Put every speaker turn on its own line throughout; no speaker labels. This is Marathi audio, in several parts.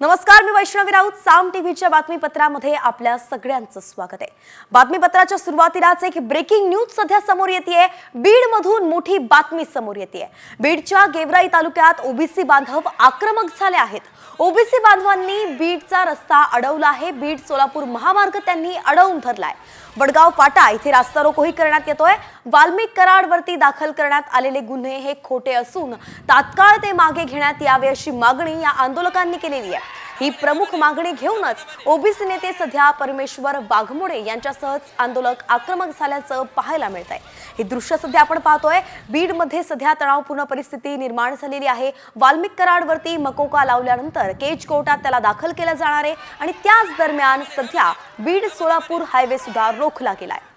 नमस्कार मी वैष्णवी राऊत साम टीव्हीच्या बातमीपत्रामध्ये आपल्या सगळ्यांचं स्वागत आहे. बातमीपत्राच्या सुरुवातीलाच एक ब्रेकिंग न्यूज सध्या समोर येते बीड मधून मोठी बातमी समोर येते बीडच्या गेवराई तालुक्यात ओबीसी बांधव आक्रमक झाले आहेत. ओबीसी बांधवांनी बीडचा रस्ता अडवला आहे. बीड सोलापूर महामार्ग त्यांनी अडवून धरलाय. वडगाव फाटा इथे रास्ता रोकोही करण्यात येतोय. वाल्मिक कराडवरती दाखल करण्यात आलेले गुन्हे हे खोटे असून तात्काळ ते मागे घेण्यात यावे अशी मागणी या आंदोलकांनी केलेली आहे. ही प्रमुख मागणी घेऊनच ओबीसी नेते सध्या परमेश्वर वाघमोडे यांच्यासह आंदोलक आक्रमक झाल्याचं पाहायला मिळत आहे हे दृश्य सध्या आपण पाहतोय. बीडमध्ये सध्या तणावपूर्ण परिस्थिती निर्माण झालेली आहे. वाल्मिक कराडवरती मकोका लावल्यानंतर केज कोर्टात त्याला दाखल केलं जाणार आहे आणि त्याच दरम्यान सध्या बीड सोलापूर हायवे सुद्धा रोखला गेलाय.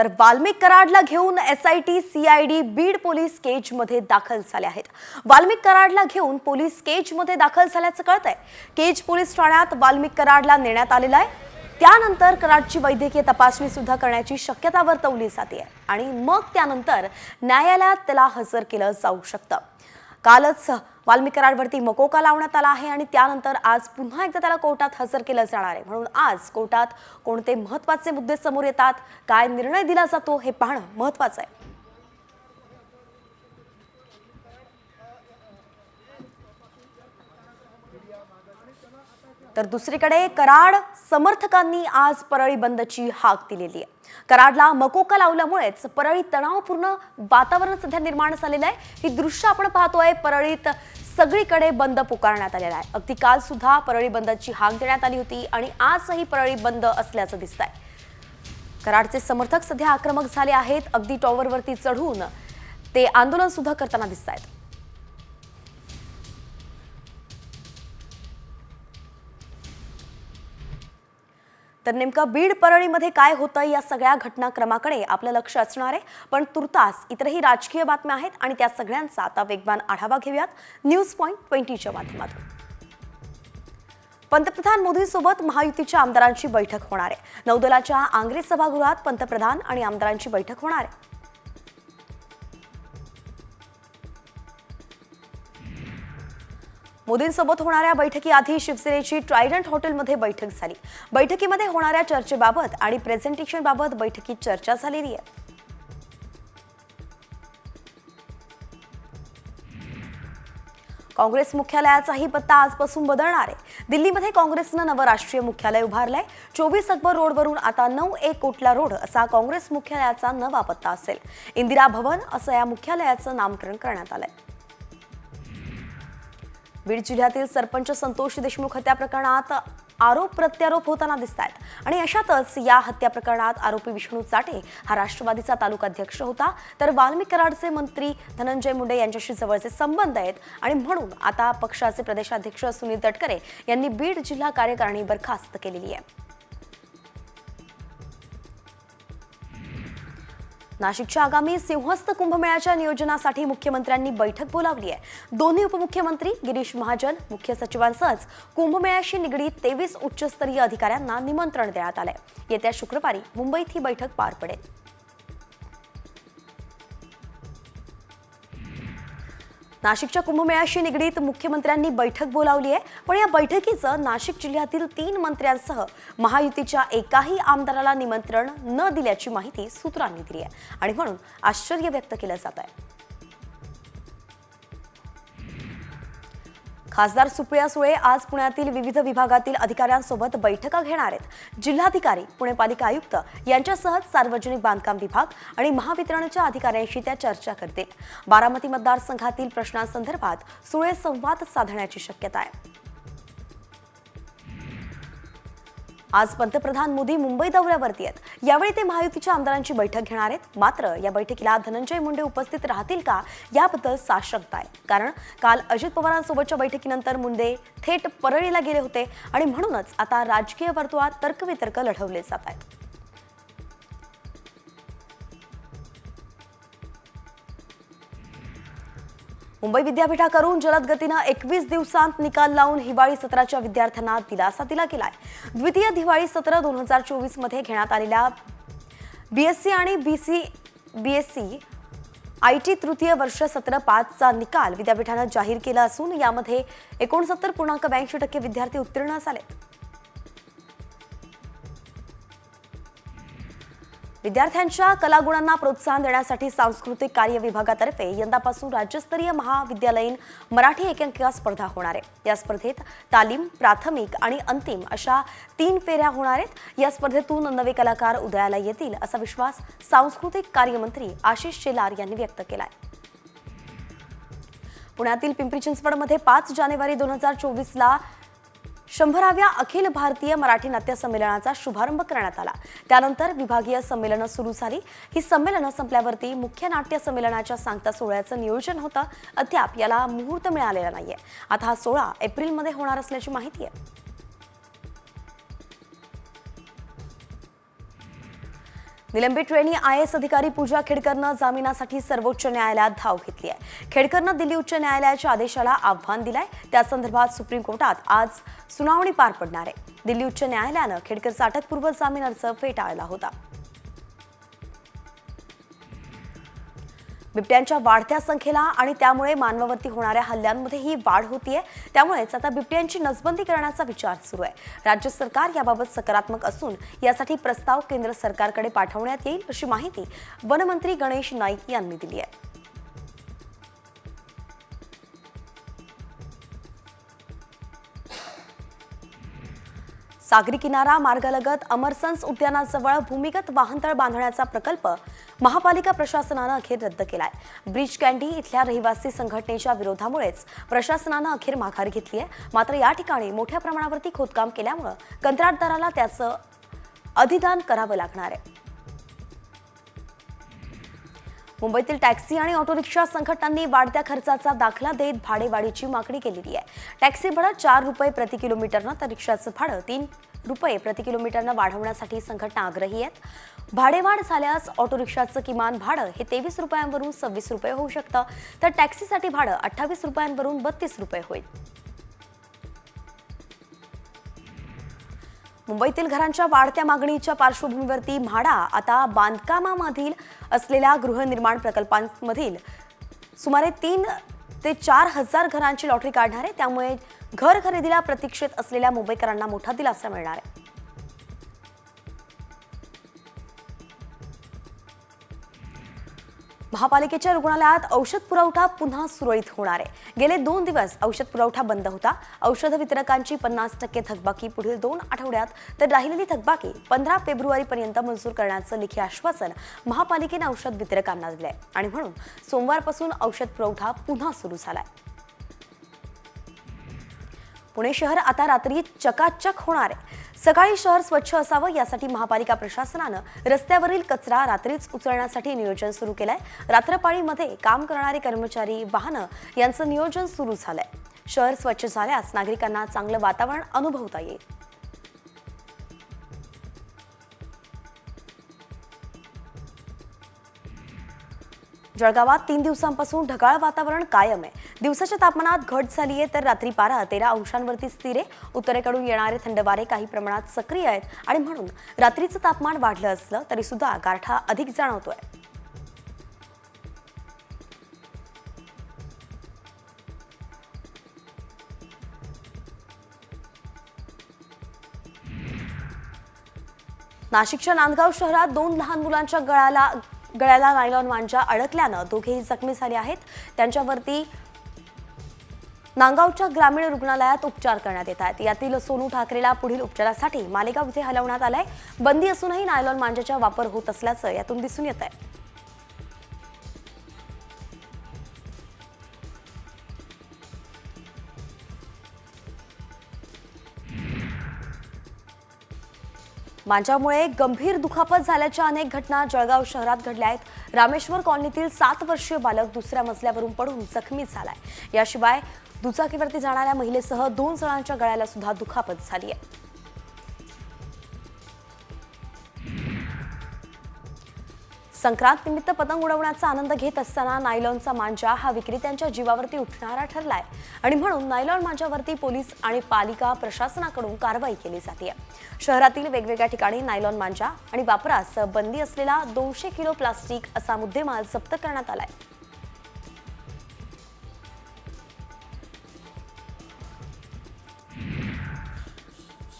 तर वाल्मिक कराडला घेऊन S I T C I D Beed police केजमध्ये दाखल झाले आहेत. वाल्मिक कराडला घेऊन पोलीस केजमध्ये दाखल झाल्याचं कळत आहे केज पोलीस ठाण्यात वाल्मिक कराडला नेण्यात आलेला आहे. त्यानंतर कराडची वैद्यकीय तपासणी सुद्धा करण्याची शक्यता वर्तवली जाते आणि मग त्यानंतर न्यायालयात त्याला हजर केलं जाऊ शकतं. कालच वाल्मिक कराडवरती मकोका लावण्यात आला आहे आणि त्यानंतर आज पुन्हा एकदा त्याला कोर्टात हजर केलं जाणार आहे. म्हणून आज कोर्टात कोणते महत्त्वाचे मुद्दे समोर येतात काय निर्णय दिला जातो हे पाहणं महत्वाचं आहे. तर दुसरीकडे कराड समर्थकांनी आज परळी बंदची हाक दिलेली आहे. कराडला मकोका लावल्यामुळेच परळी तणावपूर्ण वातावरण सध्या निर्माण झालेलं आहे. ही दृश्य आपण पाहतोय परळीत सगळीकडे बंद पुकारण्यात आलेला आहे. अगदी काल सुद्धा परळी बंदची हाक देण्यात आली होती आणि आजही परळी बंद असल्याचं दिसत आहे कराडचे समर्थक सध्या आक्रमक झाले आहेत. अगदी टॉवरवरती चढून ते आंदोलन सुद्धा करताना दिसत आहेत तर नेमकं बीड परळीमध्ये काय होतं या सगळ्या घटनाक्रमाकडे आपलं लक्ष असणार आहे. पण तुर्तास इतरही राजकीय बातम्या आहेत आणि त्या सगळ्यांचा आता वेगवान आढावा घेऊयात. न्यूज पॉईंट ट्वेंटीच्या माध्यमातून. पंतप्रधान मोदींसोबत महायुतीच्या आमदारांची बैठक होणार आहे. नौदलाच्या आंग्रे सभागृहात पंतप्रधान आणि आमदारांची बैठक होणार आहे. मोदींसोबत होणाऱ्या बैठकीआधी शिवसेनेची ट्रायडंट हॉटेलमध्ये बैठक झाली. बैठकीमध्ये होणाऱ्या चर्चेबाबत आणि प्रेझेंटेशनबाबत बैठकीत चर्चा झालेली आहे. काँग्रेस मुख्यालयाचाही पत्ता आजपासून बदलणार आहे. दिल्लीमध्ये काँग्रेसनं नवं राष्ट्रीय मुख्यालय उभारलंय. चोवीस अकबर रोडवरून आता नऊ एक कोटला रोड असा काँग्रेस मुख्यालयाचा नवा पत्ता असेल. इंदिरा भवन असं या मुख्यालयाचं नामकरण करण्यात आलंय. बीड जिल्ह्यातील सरपंच संतोष देशमुख हत्या प्रकरणात आरोप प्रत्यारोप होताना दिसत आहेत आणि अशातच या हत्या प्रकरणात आरोपी विष्णू चाटे हा राष्ट्रवादीचा तालुका अध्यक्ष होता. तर वाल्मिक कराडचे मंत्री धनंजय मुंडे यांच्याशी जवळचे संबंध आहेत. आणि म्हणून आता पक्षाचे प्रदेशाध्यक्ष सुनील तटकरे यांनी बीड जिल्हा कार्यकारिणी बरखास्त केलेली आहे. नाशिकच्या आगामी सिंहस्थ कुंभमेळ्याच्या नियोजनासाठी मुख्यमंत्र्यांनी बैठक बोलावली आहे. दोन्ही उपमुख्यमंत्री गिरीश महाजन मुख्य सचिवांसहच कुंभमेळ्याशी निगडीत तेवीस उच्चस्तरीय अधिकाऱ्यांना निमंत्रण देण्यात आलंय. येत्या शुक्रवारी मुंबईत ही बैठक पार पडेल. नाशिकच्या कुंभमेळ्याशी निगडीत मुख्यमंत्र्यांनी बैठक बोलावली आहे. पण या बैठकीचं नाशिक जिल्ह्यातील तीन मंत्र्यांसह महायुतीच्या एकाही आमदाराला निमंत्रण न दिल्याची माहिती सूत्रांनी दिली आहे. आणि म्हणून आश्चर्य व्यक्त केलं जात आहे. खासदार सुप्रिया सुळे आज पुण्यातील विविध विभागातील अधिकाऱ्यांसोबत बैठका घेणार आहेत. जिल्हाधिकारी पुणे पालिका आयुक्त यांच्यासह सार्वजनिक बांधकाम विभाग आणि महावितरणच्या अधिकाऱ्यांशी त्या चर्चा करतील. बारामती मतदारसंघातील प्रश्नांसंदर्भात सुळे संवाद साधण्याची शक्यता आहे. आज पंतप्रधान मोदी मुंबई दौऱ्यावरती आहेत. यावेळी ते महायुतीच्या आमदारांची बैठक घेणार आहेत. मात्र या बैठकीला धनंजय मुंडे उपस्थित राहतील का याबद्दल साशंकता आहे. कारण काल अजित पवारांसोबतच्या बैठकीनंतर मुंडे थेट परळीला गेले होते आणि म्हणूनच आता राजकीय वर्तुळात तर्कवितर्क लढवले जात आहेत. मुंबई विद्यापीठाकडून जलद गतीनं एकवीस दिवसांत निकाल लावून हिवाळी सत्राच्या विद्यार्थ्यांना दिलासा दिला गेलाय. द्वितीय दिवाळी सत्र दोन हजार चोवीसमध्ये घेण्यात आलेल्या बीएससी आणि बीसी बीएससी आय टी तृतीय वर्ष सत्र पाचचा निकाल विद्यापीठानं जाहीर केला असून यामध्ये एकोणसत्तर पूर्णांक ब्याऐंशी टक्के विद्यार्थी उत्तीर्ण झाले विद्यार्थ्यांच्या कलागुणांना प्रोत्साहन देण्यासाठी सांस्कृतिक कार्य विभागातर्फे यंदापासून राज्यस्तरीय महाविद्यालयीन मराठी एकांकिका स्पर्धा होणार आहे. या स्पर्धेत तालीम प्राथमिक आणि अंतिम अशा तीन फेऱ्या होणार आहेत. या स्पर्धेतून नवे कलाकार उदयाला येतील असा विश्वास सांस्कृतिक कार्यमंत्री आशिष शेलार यांनी व्यक्त केलाय. पुण्यातील पिंपरी चिंचवडमध्ये पाच जानेवारी दोन हजार चोवीसला शंभराव्या अखिल भारतीय मराठी नाट्य संमेलनाचा शुभारंभ करण्यात आला. त्यानंतर विभागीय संमेलनं सुरू झाली. ही संमेलनं संपल्यावरती मुख्य नाट्य संमेलनाच्या सांगता सोहळ्याचं नियोजन होतं. अद्याप याला मुहूर्त मिळालेला नाहीये. आता हा सोहळा एप्रिलमध्ये होणार असल्याची माहिती आहे. निलंबित ट्रेनी आय एस अधिकारी पूजा खेडकरनं जामिनासाठी सर्वोच्च न्यायालयात धाव घेतली आहे. खेडकरनं दिल्ली उच्च न्यायालयाच्या आदेशाला आव्हान दिलंय. त्या संदर्भात सुप्रीम कोर्टात आज सुनावणी पार पडणार आहे. दिल्ली उच्च न्यायालयानं खेडकरचा अटकपूर्व जामीन अर्ज फेटाळला होता. बिबट्यांच्या वाढत्या संख्येला आणि त्यामुळे मानवावरती होणाऱ्या हल्ल्यांमध्ये ही वाढ होतीये. त्यामुळेच आता बिबट्यांची नसबंदी करण्याचा विचार सुरू आहे. राज्य सरकार याबाबत सकारात्मक असून यासाठी प्रस्ताव केंद्र सरकारकडे पाठवण्यात येईल अशी माहिती वनमंत्री गणेश नाईक यांनी दिली आहे. सागरी किनारा मार्गालगत अमरसन्स उद्यानाजवळ भूमिगत वाहनतळ बांधण्याचा प्रकल्प महापालिका प्रशासनानं अखेर रद्द केलाय. ब्रिज कॅन्डी इथल्या रहिवासी संघटनेच्या विरोधामुळेच प्रशासनानं अखेर माघार घेतली आहे. मात्र या ठिकाणी मोठ्या प्रमाणावरती खोदकाम केल्यामुळं कंत्राटदाराला त्याचं अधिदान करावं लागणार आहे. मुंबईतील टॅक्सी आणि ऑटो रिक्षा संघटनांनी वाढत्या खर्चाचा दाखला देत भाडेवाढीची मागणी केलेली आहे. टॅक्सी भाडं चार रुपये प्रति किलोमीटरनं तर रिक्षाचं भाडं तीन रुपये प्रति किलोमीटरनं वाढवण्यासाठी संघटना आग्रही आहेत. भाडेवाढ झाल्यास ऑटो रिक्षाचं किमान भाडं हे तेवीस रुपयांवरून सव्वीस रुपये होऊ शकतं. तर टॅक्सीसाठी भाडं अठ्ठावीस रुपयांवरून बत्तीस रुपये होईल. मुंबईतील घरांच्या वाढत्या मागणीच्या पार्श्वभूमीवरती म्हाडा आता बांधकामामधील असलेल्या गृहनिर्माण प्रकल्पांमधील सुमारे तीन ते चार हजार घरांची लॉटरी काढणार आहे. त्यामुळे घर खरेदीला प्रतीक्षेत असलेल्या मुंबईकरांना मोठा दिलासा मिळणार आहे. महापालिकेच्या रुग्णालयात औषध पुरवठा पुन्हा सुरळीत होणार आहे. गेले दोन दिवस औषध पुरवठा बंद होता. औषध वितरकांची पन्नास टक्के थकबाकी पुढील दोन आठवड्यात तर राहिलेली थकबाकी पंधरा फेब्रुवारीपर्यंत मंजूर करण्याचं लेखी आश्वासन महापालिकेनं औषध वितरकांना दिलंय. आणि म्हणून सोमवारपासून औषध पुरवठा पुन्हा सुरू झालाय. पुणे शहर आता रात्री चकाचक होणार आहे. सकाळी शहर स्वच्छ असावं यासाठी महापालिका प्रशासनानं रस्त्यावरील कचरा रात्रीच उचलण्यासाठी नियोजन सुरू केलंय. रात्रपाळीमध्ये काम करणारे कर्मचारी वाहनं यांचं नियोजन सुरू झालंय. शहर स्वच्छ झाल्यास नागरिकांना चांगलं वातावरण अनुभवता येईल. जळगावात तीन दिवसांपासून ढगाळ वातावरण कायम आहे. दिवसाच्या तापमानात घट झाली आहे तर रात्री पारा तेरा अंशांवरती स्थिर. आहे उत्तरेकडून येणारे थंड वारे काही प्रमाणात सक्रिय आहेत आणि म्हणून रात्रीचं तापमान वाढलं असलं तरी सुद्धा गारठा अधिक जाणवतोय. नाशिकच्या नांदगाव शहरात दोन लहान मुलांच्या गळाला गळ्याला नायलॉन मांजा अडकल्यानं दोघेही जखमी झाले आहेत. त्यांच्यावरती नांगावच्या ग्रामीण रुग्णालयात उपचार करण्यात येत आहेत. यातील सोनू ठाकरेला पुढील उपचारासाठी मालेगाव इथे हलवण्यात आलंय. बंदी असूनही नायलॉन मांजाचा वापर होत असल्याचं यातून दिसून येत आहे मांजामुळे गंभीर दुखापत झाल्याच्या अनेक घटना जळगाव शहरात घडल्या आहेत. रामेश्वर कॉलनीतील सात वर्षीय बालक दुसऱ्या मजल्यावरून पडून जखमी झालाय. याशिवाय दुचाकीवरती जाणाऱ्या महिलेसह दोन जणांच्या गळ्याला सुद्धा दुखापत झाली आहे. संक्रांत निमित्त पतंग उडवण्याचा आनंद घेत असताना नायलॉनचा मांजा हा विक्रेत्यांच्या जीवावरती उठणारा ठरलाय. आणि म्हणून नायलॉन मांजावरती पोलीस आणि पालिका प्रशासनाकडून कारवाई केली जाते शहरातील वेगवेगळ्या ठिकाणी नायलॉन मांजा आणि वापरास बंदी असलेला दोनशे किलो प्लास्टिक असा मुद्देमाल जप्त करण्यात आलाय.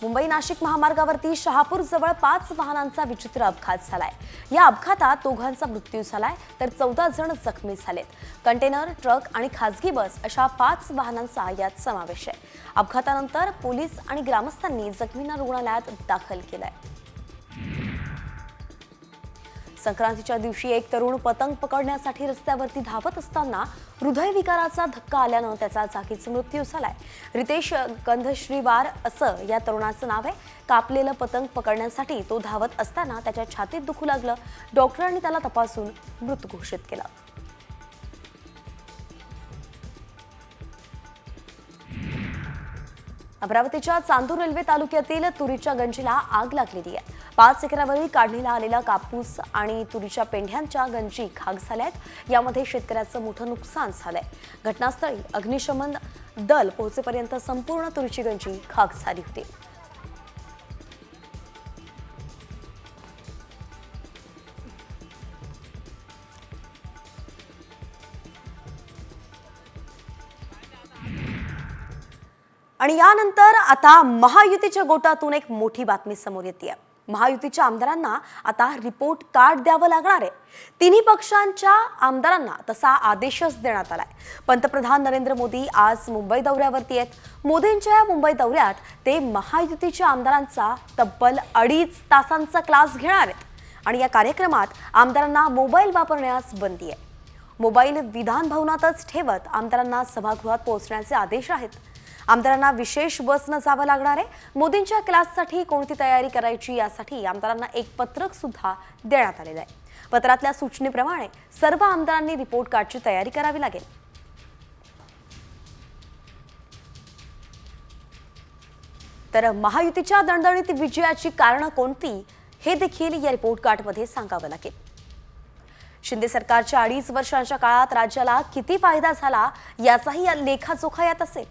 मुंबई नाशिक महामार्गावरती शहापूर जवळ पाच वाहनांचा विचित्र अपघात झालाय. या अपघातात दोघांचा मृत्यू झालाय तर चौदा जण जखमी झालेत. कंटेनर ट्रक आणि खासगी बस अशा पाच वाहनांचा यात समावेश आहे. अपघातानंतर पोलीस आणि ग्रामस्थांनी जखमींना रुग्णालयात दाखल केलंय. संक्रांतीच्या दिवशी एक तरुण पतंग पकडण्यासाठी रस्त्यावरती धावत असताना हृदयविकाराचा धक्का आल्यानं त्याचा जागीच मृत्यू झालाय. रितेश गंधश्रीवार असं या तरुणाचं नाव आहे. कापलेलं पतंग पकडण्यासाठी तो धावत असताना त्याच्या छातीत दुखू लागलं. डॉक्टरांनी त्याला तपासून मृत घोषित केलं. अमरावतीच्या चांदूर रेल्वे तालुक्यातील तुरीच्या गंजीला आग लागलेली आहे. पाच एकरावरील काढणीला आलेला कापूस आणि तुरीच्या पेंढ्यांच्या गंजी खाक झाल्यात. यामध्ये शेतकऱ्याचं मोठं नुकसान झालंय. घटनास्थळी अग्निशमन दल पोहोचेपर्यंत संपूर्ण तुरीची गंजी खाक झाली होती. आणि यानंतर आता महायुतीच्या गोटातून एक मोठी बातमी समोर येते महायुतीच्या आमदारांना आता रिपोर्ट कार्ड द्यावं लागणार आहे. तिन्ही पक्षांच्या आमदारांना तसा आदेशच देण्यात आलाय. पंतप्रधान नरेंद्र मोदी आज मुंबई दौऱ्यावरती आहेत. मोदींच्या या मुंबई दौऱ्यात ते महायुतीच्या आमदारांचा तब्बल अडीच तासांचा क्लास घेणार आहेत. आणि या कार्यक्रमात आमदारांना मोबाईल वापरण्यास बंदी आहे. मोबाईल विधान भवनातच ठेवत आमदारांना सभागृहात पोहोचण्याचे आदेश आहेत. आमदारांना विशेष बसनं जावं लागणार आहे. मोदींच्या क्लाससाठी कोणती तयारी करायची यासाठी आमदारांना एक पत्रक सुद्धा देण्यात आलेलं आहे. पत्रातल्या सूचनेप्रमाणे सर्व आमदारांनी रिपोर्ट कार्डची तयारी करावी लागेल. तर महायुतीच्या दणदणीत विजयाची कारणं कोणती हे देखील या रिपोर्ट कार्डमध्ये सांगावं लागेल. शिंदे सरकारच्या अडीच वर्षांच्या काळात राज्याला किती फायदा झाला याचाही या लेखाजोखा यात असेल.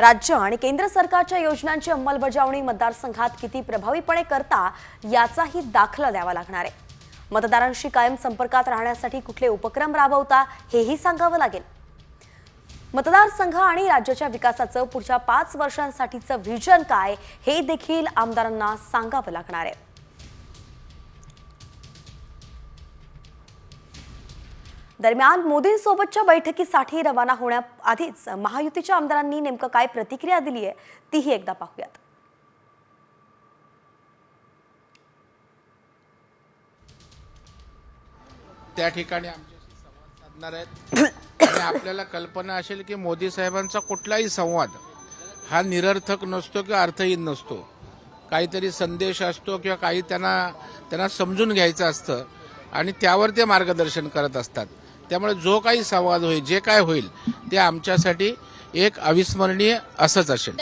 राज्य आणि केंद्र सरकारच्या योजनांची अंमलबजावणी मतदारसंघात किती प्रभावीपणे करता याचाही दाखला द्यावा लागणार आहे. मतदारांशी कायम संपर्कात राहण्यासाठी कुठले उपक्रम राबवता हेही सांगावं लागेल. मतदारसंघ आणि राज्याच्या विकासाचं पुढच्या पाच वर्षांसाठीचं व्हिजन काय हे देखील आमदारांना सांगावं लागणार आहे. दरम्यान मोदींसोबतच्या बैठकीसाठी रवाना होण्याआधीच महायुतीच्या आमदारांनी नेमकं काय प्रतिक्रिया दिली आहे तीही एकदा पाहूयात.
त्या ठिकाणी आमच्याशी संवाद साधणार आहेत. आणि आपल्याला कल्पना असेल की मोदी साहेबांचा कुठलाही संवाद हा निरर्थक नसतो किंवा अर्थहीन नसतो. काहीतरी संदेश असतो किंवा काही त्यांना त्यांना समजून घ्यायचं असतं आणि त्यावर ते मार्गदर्शन करत असतात. त्यामुळे जो काही संवाद होईल जे काय होईल ते आमच्यासाठी एक अविस्मरणीय असंच असेल.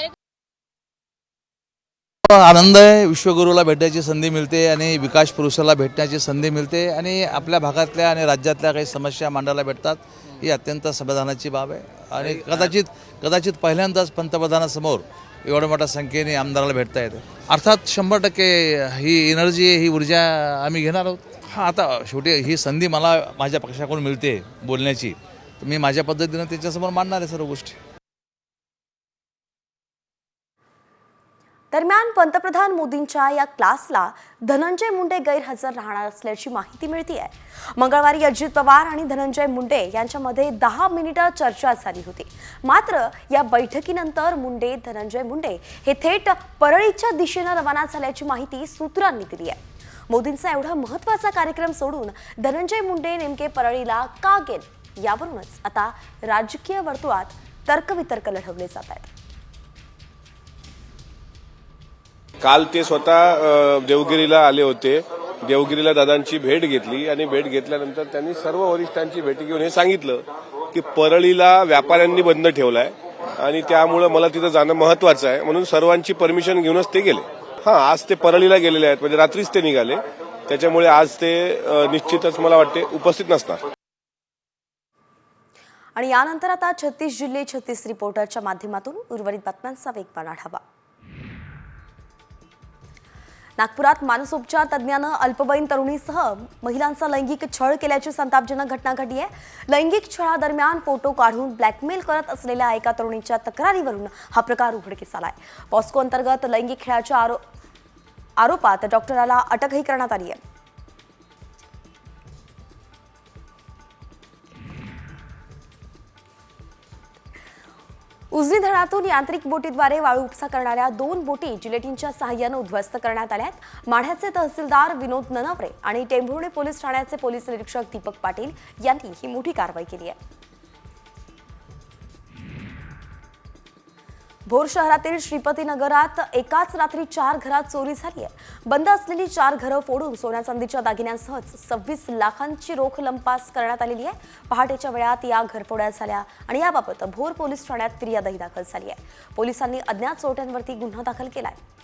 आनंद आहे विश्वगुरूला भेटण्याची संधी मिळते आणि विकास पुरुषाला भेटण्याची संधी मिळते आणि आपल्या भागातल्या आणि राज्यातल्या काही समस्या मांडायला भेटतात ही अत्यंत समाधानाची बाब आहे. आणि कदाचित कदाचित पहिल्यांदाच पंतप्रधानासमोर एवढ्या मोठ्या संख्येने आमदाराला भेटता येते. अर्थात शंभर टक्के ही एनर्जी ही ऊर्जा आम्ही घेणार आहोत. हा आता शेवटी ही संधी मला माझ्या पक्षाकडून मिळते बोलण्याची. तर मी माझ्या पद्धतीनं त्याच्यासमोर मांडणार आहे सर्व गोष्टी.
दरम्यान पंतप्रधान मोदींच्या या क्लासला धनंजय मुंडे गैरहजर राहणार असल्याची माहिती मिळते आहे मंगळवारी अजित पवार आणि धनंजय मुंडे यांच्यामध्ये दहा मिनिटं चर्चा झाली होती. मात्र या बैठकीनंतर मुंडे धनंजय मुंडे हे थेट परळीच्या दिशेनं रवाना झाल्याची माहिती सूत्रांनी दिली आहे मोदींचा एवढा महत्त्वाचा कार्यक्रम सोडून धनंजय मुंडे नेमके परळीला का गेले? यावरूनच आता राजकीय वर्तुळात तर्कवितर्क लढवले जात आहेत.
काल ते स्वतः देवगिरीला आले होते. देवगिरीला दादांची भेट घेतली आणि भेट घेतल्यानंतर त्यांनी सर्व वरिष्ठांची भेटी घेऊन हे सांगितलं की परळीला व्यापाऱ्यांनी बंद ठेवलाय आणि त्यामुळं मला तिथं जाणं महत्वाचं आहे. म्हणून सर्वांची परमिशन घेऊनच ते गेले. हा आज ते परळीला गेलेले आहेत. म्हणजे रात्रीच ते निघाले. त्याच्यामुळे आज ते निश्चितच मला वाटते उपस्थित नसणार.
आणि यानंतर आता छत्तीस जिल्हे छत्तीस रिपोर्टरच्या माध्यमातून उर्वरित बातम्यांचा वेगवान आढावा. नागपुरात मानसोपचार तज्ज्ञानं अल्पवयीन तरुणीसह महिलांचा लैंगिक छळ केल्याची संतापजनक घटना घडली आहे. लैंगिक छळादरम्यान फोटो काढून ब्लॅकमेल करत असलेल्या एका तरुणीच्या तक्रारीवरून हा प्रकार उघडकीस आहे पॉस्को अंतर्गत लैंगिक खेळाच्या आरो आरोपात डॉक्टराला अटकही करण्यात आली आहे. उजनी धरणातून यांत्रिक बोटीद्वारे वाळू उपसा करणाऱ्या दोन बोटी जिलेटिनच्या सहाय्यानं उद्ध्वस्त करण्यात आल्या आहेत माढ्याचे तहसीलदार विनोद ननवरे आणि टेंभुर्णे पोलीस ठाण्याचे पोलीस निरीक्षक दीपक पाटील यांनी ही मोठी कारवाई केली आहे. भोर शहरातील श्रीपती नगरात एकाच रात्री चार घरात चोरी झाली आहे. बंद असलेली चार घरं फोडून सोन्या चांदीच्या दागिन्यांसह सव्वीस लाखांची रोख लंपास करण्यात आलेली आहे. पहाटेच्या वेळात या घरफोड्या झाल्या आणि याबाबत भोर पोलीस ठाण्यात फिर्यादही दाखल झाली आहे. पोलिसांनी अज्ञात चोरट्यांवरती गुन्हा दाखल केला आहे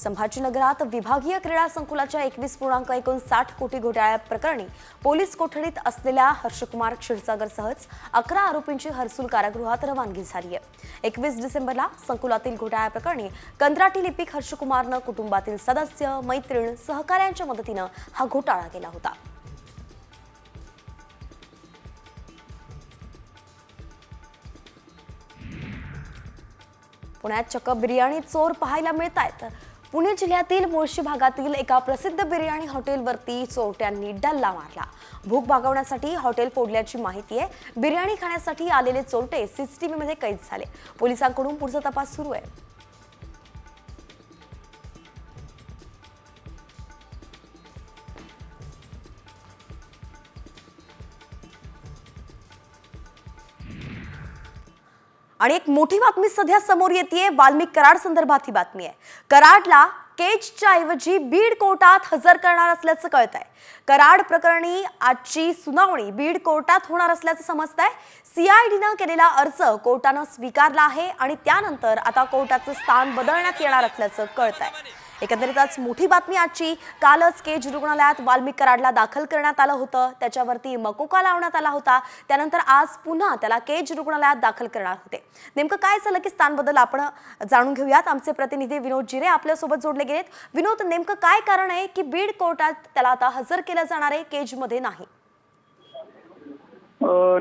संभाजीनगरात विभागीय क्रीडा संकुलाच्या एकवीस पूर्णांक एकोणसाठ कोटी घोटाळ्या प्रकरणी पोलीस कोठडीत असलेल्या हर्षकुमार क्षीरसागरसहच अकरा आरोपींची हर्सुल कारागृहात रवानगी झाली आहे. एकवीस डिसेंबरला संकुलातील घोटाळ्या प्रकरणी कंत्राटी लिपिक हर्षकुमारनं कुटुंबातील सदस्य मैत्रीण सहकाऱ्यांच्या मदतीनं हा घोटाळा केला होता. पुण्यात चक्क बिर्याणी चोर पाहायला मिळत आहेत पुणे जिल्ह्यातील मुळशी भागातील एका प्रसिद्ध बिर्याणी हॉटेलवरती चोरट्यांनी डल्ला मारला. भूक भागवण्यासाठी हॉटेल फोडल्याची माहिती आहे. बिर्याणी खाण्यासाठी आलेले चोरटे सीसीटीव्हीमध्ये कैद झाले. पोलिसांकडून पुढचा तपास सुरू आहे. आणि एक मोठी बातमी सध्या समोर येते वाल्मिक कराड संदर्भात ही बातमी आहे. कराडला केजच्या ऐवजी बीड कोर्टात हजर करणार असल्याचं कळत आहे कराड प्रकरणी आजची सुनावणी बीड कोर्टात होणार असल्याचं समजत आहे सीआयडीनं केलेला अर्ज कोर्टानं स्वीकारला आहे आणि त्यानंतर आता कोर्टाचं स्थान बदलण्यात येणार असल्याचं कळत आहे एकंदरीतच मोठी बातमी आजची कालच केज रुग्णालयात वाल्मिक कराडला दाखल करण्यात आलं होतं. त्याच्यावरती मकोका लावण्यात आला होता. त्यानंतर आज पुन्हा त्याला केज रुग्णालयात दाखल करणार होते. नेमकं काय झालं की स्थानबद्दल आपण जाणून घेऊयात. आमचे प्रतिनिधी विनोद जिरे आपल्यासोबत जोडले गेलेत. विनोद नेमकं काय कारण आहे की बीड कोर्टात त्याला आता हजर केलं जाणार आहे केजमध्ये नाही?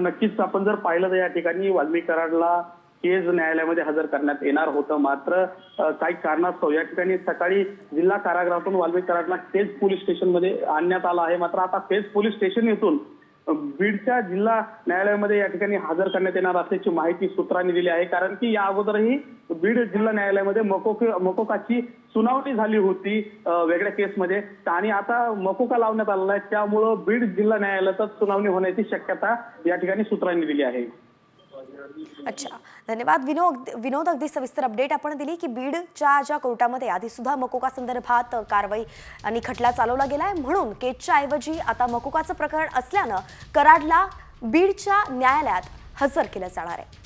नक्कीच आपण जर पाहिलं तर या ठिकाणी वाल्मिक कराडला केज न्यायालयामध्ये हजर करण्यात येणार होतं. मात्र काही कारणास्तव या ठिकाणी सकाळी जिल्हा कारागृहातून वाल्मिक कराडला केज पोलीस स्टेशनमध्ये आणण्यात आलं आहे. मात्र आता केज पोलीस स्टेशन येथून बीडच्या जिल्हा न्यायालयामध्ये या ठिकाणी हजर करण्यात येणार असल्याची माहिती सूत्रांनी दिली आहे. कारण की या अगोदरही बीड जिल्हा न्यायालयामध्ये मकोक मकोकाची सुनावणी झाली होती वेगळ्या केसमध्ये. आणि आता मकोका लावण्यात आलेला आहे. त्यामुळं बीड जिल्हा न्यायालयातच सुनावणी होण्याची शक्यता या ठिकाणी सूत्रांनी दिली आहे.
अच्छा. धन्यवाद. विनोद विनोद अगदी सविस्तर अपडेट आपण दिली की बीडच्या ज्या कोर्टामध्ये आधी सुद्धा मकोका संदर्भात कारवाई आणि खटला चालवला गेलाय. म्हणून केटच्या ऐवजी आता मकोकाचं प्रकरण असल्यानं कराडला बीडच्या न्यायालयात हजर केलं जाणार आहे.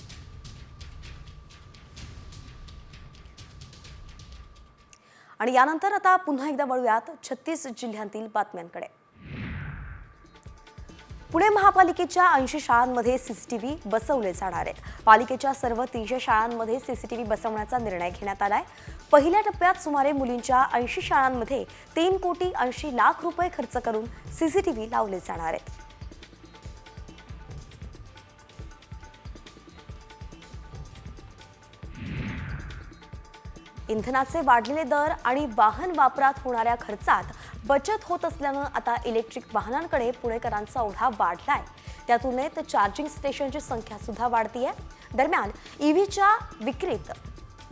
आणि यानंतर आता पुन्हा एकदा वळूयात छत्तीस जिल्ह्यांतील बातम्यांकडे. पुणे महापालिकेच्या ऐंशी शाळांमध्ये सीसीटीव्ही बसवले जाणार आहेत. पालिकेच्या सर्व तीनशे शाळांमध्ये सीसीटीव्ही बसवण्याचा निर्णय घेण्यात आलाय. पहिल्या टप्प्यात सुमारे मुलींच्या ऐंशी शाळांमध्ये तीन कोटी ऐंशी लाख रुपये खर्च करून सीसीटीव्ही लावले जाणार आहेत. इंधनाचे वाढलेले दर आणि वाहन वापरात होणाऱ्या खर्चात बचत होत असल्यानं आता इलेक्ट्रिक वाहनांकडे पुणेकरांचा ओढा वाढलाय. त्या तुलनेत चार्जिंग स्टेशनची संख्या सुद्धा वाढतीये. दरम्यान ईव्हीच्या विक्रीत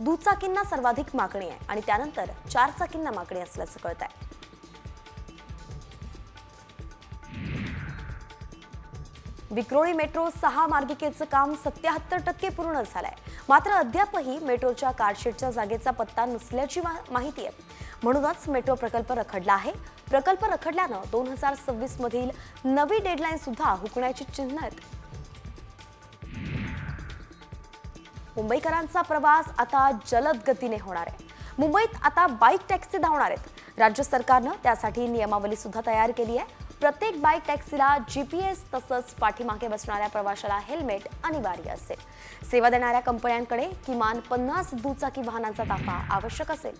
दुचाकींना सर्वाधिक मागणी आहे आणि त्यानंतर चारचाकींना मागणी असल्याचं कळत आहे विक्रोळी मेट्रो सहा मार्गिकेचं काम सत्याहत्तर टक्के पूर्ण झालंय. मात्र अद्यापही मेट्रोच्या कार्डशीटच्या जागेचा पत्ता नसल्याची माहिती आहे. म्हणूनच मेट्रो प्रकल्प रखडला आहे. प्रकल्प रखडल्यानं दोन हजार सव्वीस मधील नवी डेडलाईन सुद्धा हुकण्याची चिन्ह आहेत. मुंबईकरांचा प्रवास आता जलद गतीने होणार आहे. मुंबईत आता बाईक टॅक्सी धावणार आहेत. राज्य सरकारनं त्यासाठी नियमावली सुद्धा तयार केली आहे. प्रत्येक बाईक टॅक्सीला जीपीएस तसंच पाठीमागे बसणाऱ्या प्रवाशाला हेल्मेट अनिवार्य असेल. सेवा देणाऱ्या कंपन्यांकडे किमान पन्नास दुचाकी वाहनांचा ताफा आवश्यक असेल.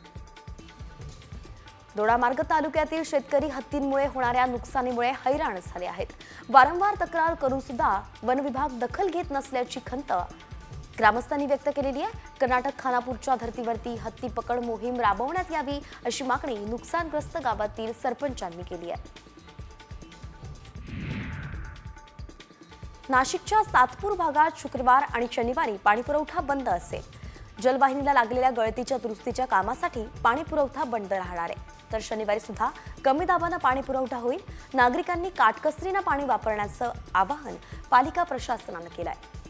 दोडामार्ग तालुक्यातील शेतकरी हत्तींमुळे होणाऱ्या नुकसानीमुळे हैराण झाले आहेत. वारंवार तक्रार करून सुद्धा वन विभाग दखल घेत नसल्याची खंत ग्रामस्थांनी व्यक्त केलेली आहे. कर्नाटक खानापूरच्या धर्तीवरती हत्ती पकड मोहीम राबवण्यात यावी अशी मागणी नुकसानग्रस्त गावातील सरपंचांनी केली आहे. नाशिकच्या सातपूर भागात शुक्रवार आणि शनिवारी पाणीपुरवठा बंद असेल. जलवाहिनीला लागलेल्या गळतीच्या दुरुस्तीच्या कामासाठी पाणीपुरवठा बंद राहणार आहे. तर शनिवारी सुद्धा कमी दाबानं पाणीपुरवठा होईल. नागरिकांनी काटकसरीनं पाणी वापरण्याचं आवाहन पालिका प्रशासनानं केलं आहे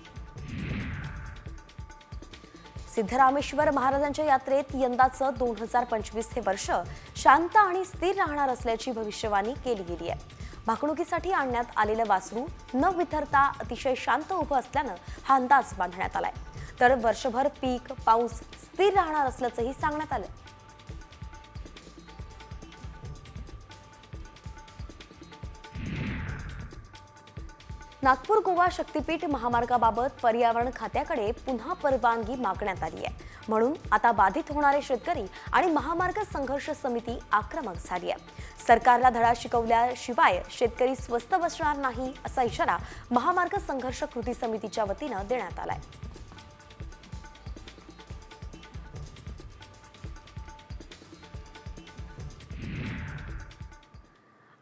सिद्धरामेश्वर महाराजांच्या यात्रेत यंदाचं दोन हजार पंचवीस हे वर्ष शांत आणि स्थिर राहणार असल्याची भविष्यवाणी केली गेली आहे. भाकणुकीसाठी आणण्यात आलेलं वासरू न विथरता अतिशय शांत उभं असल्यानं हा अंदाज बांधण्यात आलाय. तर वर्षभर पीक पाऊस स्थिर राहणार असल्याचंही सांगण्यात आलं नागपूर गोवा शक्तीपीठ महामार्गाबाबत पर्यावरण खात्याकडे पुन्हा परवानगी मागण्यात आली आहे. म्हणून आता बाधित होणारे शेतकरी आणि महामार्ग संघर्ष समिती आक्रमक झाली आहे. सरकारला धडा शिकवल्याशिवाय शेतकरी स्वस्त बसणार नाही असा इशारा महामार्ग संघर्ष कृती समितीच्या वतीनं देण्यात आलाय.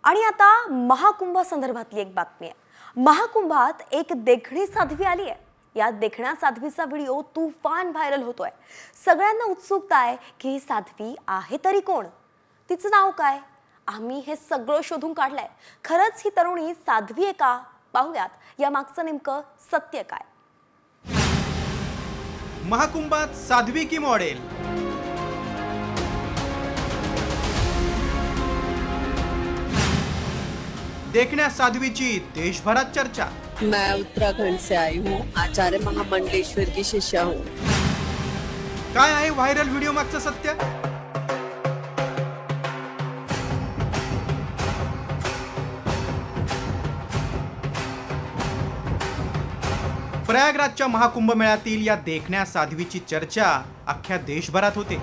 आणि आता महाकुंभ संदर्भातली एक बातमी आहे. महाकुंभात एक देखणी साध्वी आली आहे. या देखण्या साध्वीचा व्हिडिओ तुफान व्हायरल होतोय. सगळ्यांना उत्सुकता आहे की ही साध्वी आहे तरी कोण? तिचं नाव काय? आम्ही हे सगळं शोधून काढलंय. खरंच ही तरुणी साध्वी आहे का? पाहूयात. या मागचं नेमकं सत्य काय?
महाकुंभात साध्वी की मॉडेल? देखण्या साध्वीची देशभरात चर्चा.
मैं उत्तराखंड से आई हूँ. आचार्य महामंडलेश्वर की शिष्या हूँ.
काय आहे व्हायरल व्हिडिओ मागचं सत्य? प्रयागराजच्या महाकुंभ मेळ्यातील या देखण्या साध्वीची चर्चा अख्ख्या देशभरात होते.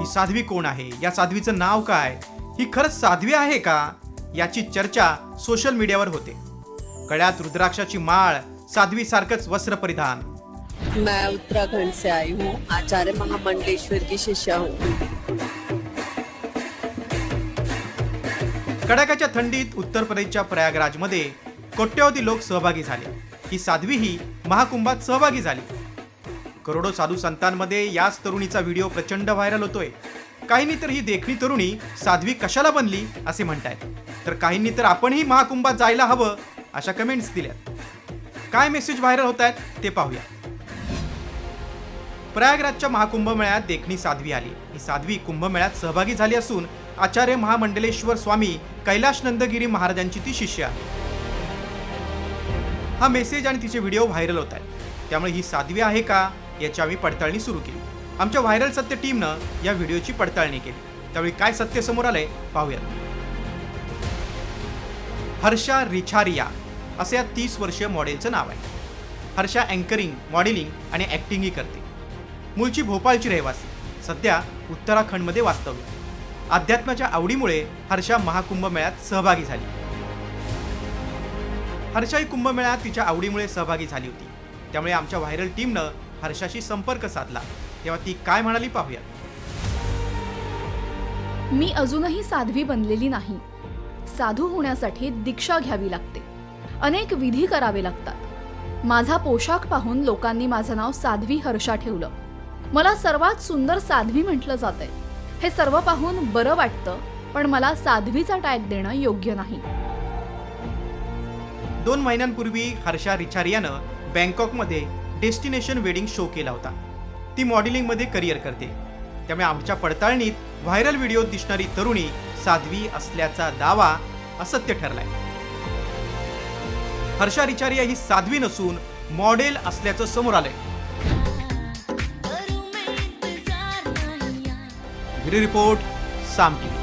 ही साध्वी कोण आहे? या साध्वीचं नाव काय? ही खरंच साध्वी आहे का? याची चर्चा सोशल मीडियावर होते. गळ्यात रुद्राक्षाची माळ साध्वी सारखंच वस्त्र परिधान
मैं उत्तराखंड से आई हूँ. आचार्य महामंडलेश्वर की शिष्या हूँ.
कडाक्याच्या थंडीत उत्तर प्रदेशच्या प्रयागराजमध्ये कोट्यवधी लोक सहभागी झाले. ही साध्वी ही महाकुंभात सहभागी झाली. करोडो साधू संतांमध्ये याच तरुणीचा व्हिडिओ प्रचंड व्हायरल होतोय. काहींनी तर ही देखणी तरुणी साध्वी कशाला बनली असे म्हणतायत. तर काहींनी तर आपणही महाकुंभात जायला हवं अशा कमेंट्स दिल्यात. काय मेसेज व्हायरल होत आहेत ते पाहूया. प्रयागराजच्या महाकुंभ मेळ्यात देखणी साध्वी आली. ही साध्वी कुंभमेळ्यात सहभागी झाली असून आचार्य महामंडलेश्वर स्वामी कैलाश नंदगिरी महाराजांची ती शिष्य आहे. हा मेसेज आणि तिचे व्हिडिओ व्हायरल होत आहेत. त्यामुळे ही साध्वी आहे का याची आम्ही पडताळणी सुरू केली. आमच्या व्हायरल सत्य टीमनं या व्हिडिओची पडताळणी केली. त्यावेळी काय सत्य समोर आलंय पाहूयात. हर्षा रिछारिया असे या तीस वर्षीय मॉडेलचं नाव आहे. हर्षा अँकरिंग मॉडेलिंग आणि ॲक्टिंगही करते. मूळची भोपाळची रहिवासी. सध्या उत्तराखंडमध्ये वास्तव्य. अध्यात्माच्या आवडीमुळे हर्षा महाकुंभ मेळ्यात सहभागी झाली. हर्षा ही कुंभमेळ्यात तिच्या आवडीमुळे सहभागी झाली होती. त्यामुळे आमच्या व्हायरल टीमनं हर्षाशी संपर्क साधला. तेव्हा ती काय म्हणाली पाहूया.
मी अजूनही साध्वी बनलेली नाही. साधू होण्यासाठी दीक्षा घ्यावी लागते. अनेक विधी करावे लागतात. माझा पोशाख पाहून लोकांनी माझं नाव साध्वी हर्षा ठेवलं. मला सर्वात सुंदर साध्वी म्हटलं जातंय. हे सर्व पाहून बरं वाटतं पण मला साध्वीचा टॅग देणं योग्य नाही.
दोन महिन्यांपूर्वी हर्षा रिचारियानं बँकॉकमध्ये डेस्टिनेशन वेडिंग शो केला होता. ती मॉडेलिंगमध्ये करिअर करते. त्यामुळे आमच्या पडताळणीत व्हायरल व्हिडिओत दिसणारी तरुणी साध्वी असल्याचा दावा असत्य ठरलाय. हर्षा रिचारिया ही साध्वी नसून मॉडेल असल्याचं समोर आलंय. ब्युरो रिपोर्ट साम टीव्ही